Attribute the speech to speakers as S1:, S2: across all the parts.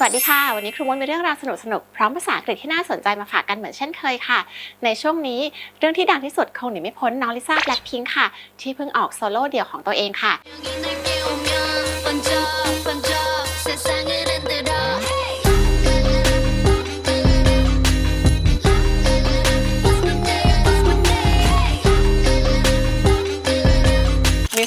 S1: สวัสดีค่ะ วันนี้ครูมดมีเรื่องราวสนุกๆพร้อมภาษาอังกฤษที่น่าสนใจมาฝากกันเหมือนเช่นเคยค่ะ ในช่วงนี้เรื่องที่ดังที่สุดคงหนีไม่พ้นน้องลิซ่าแบล็คพิงค์ค่ะ ที่เพิ่งออกโซโล่เดี่ยวของตัวเองค่ะ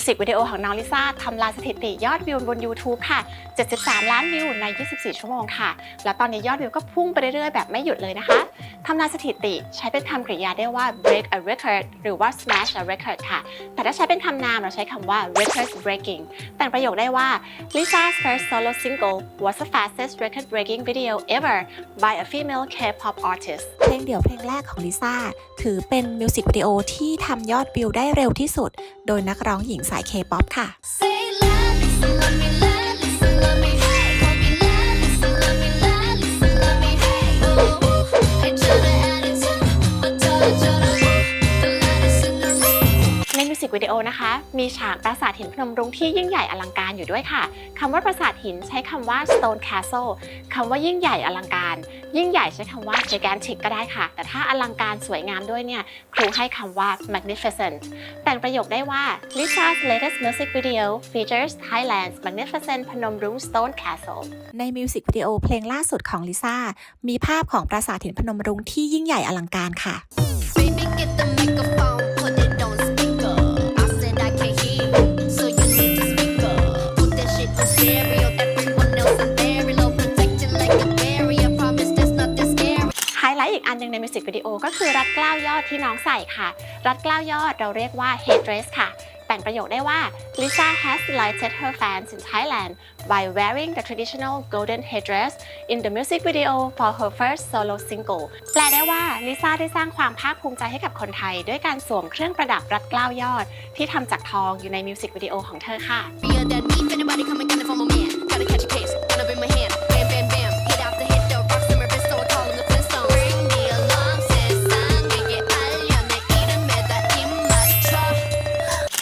S1: สิกวิดีโอของน้องลิซ่าทำลายสถิติยอดวิวบน YouTube ค่ะ 73 ล้านวิวใน 24 ชั่วโมงค่ะ แล้วตอนนี้ยอดวิวก็พุ่งไปเรื่อยๆ แบบไม่หยุดเลยนะคะทำลายสถิติใช้เป็นคำกริยาได้ว่า break a record หรือว่า smash a record ค่ะ แต่ถ้าใช้เป็นคำนามเราใช้คำว่า record breaking แต่งประโยคได้ว่า Lisa's first solo single was the fastest record breaking video ever by a female K-pop artist
S2: เพลงเดี่ยวเพลงแรกของลิซ่าถือเป็นมิวสิกวิดีโอที่ทำยอดวิวได้เร็วที่สุด โดยนักร้องหญิงสายเคป๊อปค่ะ
S1: วิดีโอนะคะ มีฉากปราสาทหินพนมรุ้งที่ยิ่งใหญ่อลังการอยู่ด้วยค่ะคำว่าปราสาทหินใช้คำว่า stone castle คำว่ายิ่งใหญ่อลังการ ยิ่งใหญ่ใช้คำว่า gigantic ก็ได้ค่ะ แต่ถ้าอลังการสวยงามด้วยเนี่ยครูให้คำว่า magnificent แต่งประโยคได้ว่า Lisa's latest music video features Thailand's magnificent Phnom Rung Stone Castle
S2: ในมิวสิกวิดีโอเพลงล่าสุดของลิซ่ามีภาพของปราสาทหินพนมรุ้งที่ยิ่งใหญ่อลังการค่ะ
S1: กอันหนึงในมิวสิกวิดีโอก็คือรัดเกล้าวยอดที่น้องใส่ค่ะ รัดเกล้าวยอดเราเรียกว่า headdress ค่ะ แต่งประโยคได้ว่า Lisa has delighted her fans in Thailand by wearing the traditional golden headdress in the music video for her first solo single แปลได้ว่าลิซ่าได้สร้างความภาคภูมิใจให้กับคนไทย ด้วยการสวมเครื่องประดับรัดเกล้าวยอด ที่ทำจากทองอยู่ในมิวสิกวิดีโอของเธอค่ะ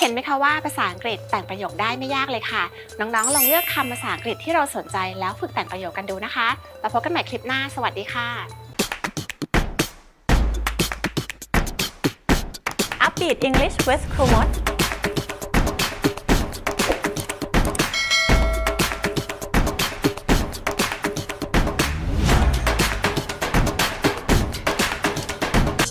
S1: เห็นไหมคะว่าภาษาอังกฤษแต่งประโยคได้ไม่ยากเลยค่ะ น้องๆ ลองเลือกคำภาษาอังกฤษที่เราสนใจแล้วฝึกแต่งประโยคกันดูนะคะแล้วพบกันใหม่คลิปหน้า สวัสดีค่ะ Upbeat English with Chromot